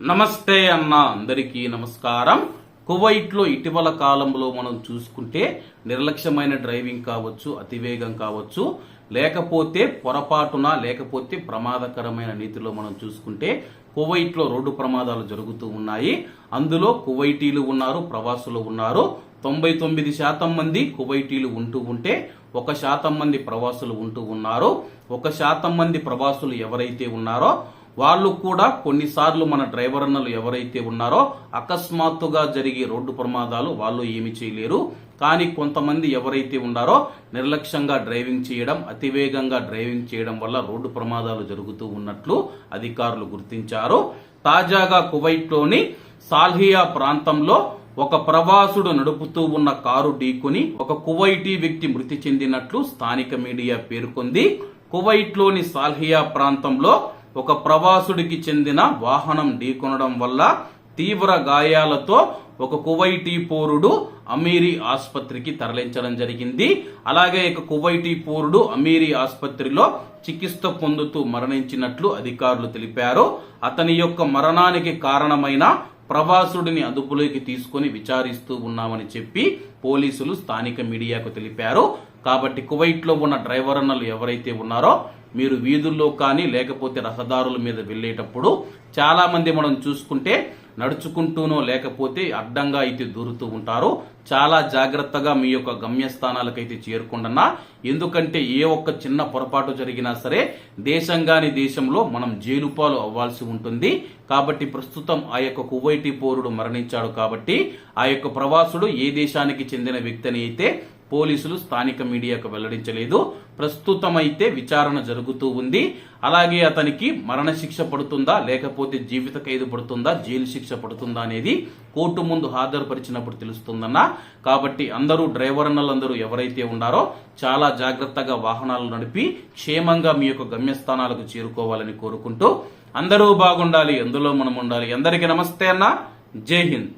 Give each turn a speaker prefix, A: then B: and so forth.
A: నమస్తే అన్న అందరికీ నమస్కారం. కువైట్లో ఇటీవల కాలంలో మనం చూసుకుంటే నిర్లక్ష్యమైన డ్రైవింగ్ కావచ్చు అతివేగం కావచ్చు లేకపోతే పొరపాటున లేకపోతే ప్రమాదకరమైన నీతిలో మనం చూసుకుంటే కువైట్లో రోడ్డు ప్రమాదాలు జరుగుతూ ఉన్నాయి. అందులో కువైటీలు ఉన్నారు ప్రవాసులు ఉన్నారు. తొంభై తొమ్మిది శాతం మంది కువైటీలు ఉంటూ ఉంటే ఒక శాతం మంది ప్రవాసులు ఉంటూ ఉన్నారు. ఒక శాతం మంది ప్రవాసులు ఎవరైతే ఉన్నారో వాళ్ళు కూడా కొన్నిసార్లు మన డ్రైవర్ అన్నలు ఎవరైతే ఉన్నారో అకస్మాత్తుగా జరిగే రోడ్డు ప్రమాదాలు వాళ్ళు ఏమి చేయలేరు. కానీ కొంతమంది ఎవరైతే ఉన్నారో నిర్లక్ష్యంగా డ్రైవింగ్ చేయడం అతివేగంగా డ్రైవింగ్ చేయడం వల్ల రోడ్డు ప్రమాదాలు జరుగుతూ ఉన్నట్లు అధికారులు గుర్తించారు. తాజాగా కువైట్లోని సాల్హియా ప్రాంతంలో ఒక ప్రవాసుడు నడుపుతూ ఉన్న కారు ఢీకొని ఒక కువైటీ వ్యక్తి మృతి చెందినట్లు స్థానిక మీడియా పేర్కొంది. కువైట్లోని సాల్హియా ప్రాంతంలో ఒక ప్రవాసుడికి చెందిన వాహనం ఢీకొనడం వల్ల తీవ్ర గాయాలతో ఒక కువైటీ పౌరుడు అమీరీ ఆసుపత్రికి తరలించడం జరిగింది. అలాగే ఇక కువైటీ పౌరుడు అమీరీ ఆసుపత్రిలో చికిత్స పొందుతూ మరణించినట్లు అధికారులు తెలిపారు. అతని యొక్క మరణానికి కారణమైన ప్రవాసుడిని అదుపులోకి తీసుకొని విచారిస్తూ ఉన్నామని చెప్పి పోలీసులు స్థానిక మీడియాకు తెలిపారు. కాబట్టి కువైట్లో ఉన్న డ్రైవర్ అన్నలు ఎవరైతే ఉన్నారో మీరు వీధుల్లో కానీ లేకపోతే రహదారుల మీద వెళ్ళేటప్పుడు చాలామంది మనం చూసుకుంటే నడుచుకుంటూనో లేకపోతే అడ్డంగా అయితే దూరుతూ ఉంటారు. చాలా జాగ్రత్తగా మీ యొక్క గమ్యస్థానాలకైతే చేరుకుంటున్నా ఎందుకంటే ఏ ఒక్క చిన్న పొరపాటు జరిగినా సరే దేశంగాని దేశంలో మనం జైలు పాలు అవ్వాల్సి ఉంటుంది. కాబట్టి ప్రస్తుతం ఆ యొక్క కువైటీ పౌరుడు మరణించాడు కాబట్టి ఆ యొక్క ప్రవాసుడు ఏ దేశానికి చెందిన వ్యక్తిని అయితే పోలీసులు స్థానిక మీడియాకు వెల్లడించలేదు. ప్రస్తుతం అయితే విచారణ జరుగుతూ ఉంది. అలాగే అతనికి మరణశిక్ష పడుతుందా లేకపోతే జీవిత ఖైదు పడుతుందా జైలు శిక్ష పడుతుందా అనేది కోర్టు ముందు హాజరుపరిచినప్పుడు తెలుస్తుందన్న. కాబట్టి అందరూ డ్రైవర్ అన్నలందరూ ఎవరైతే ఉన్నారో చాలా జాగ్రత్తగా వాహనాలు నడిపి క్షేమంగా మీ యొక్క గమ్యస్థానాలకు చేరుకోవాలని కోరుకుంటూ అందరూ బాగుండాలి ఎందులో మనం ఉండాలి. అందరికీ నమస్తే అన్న. జై హింద్.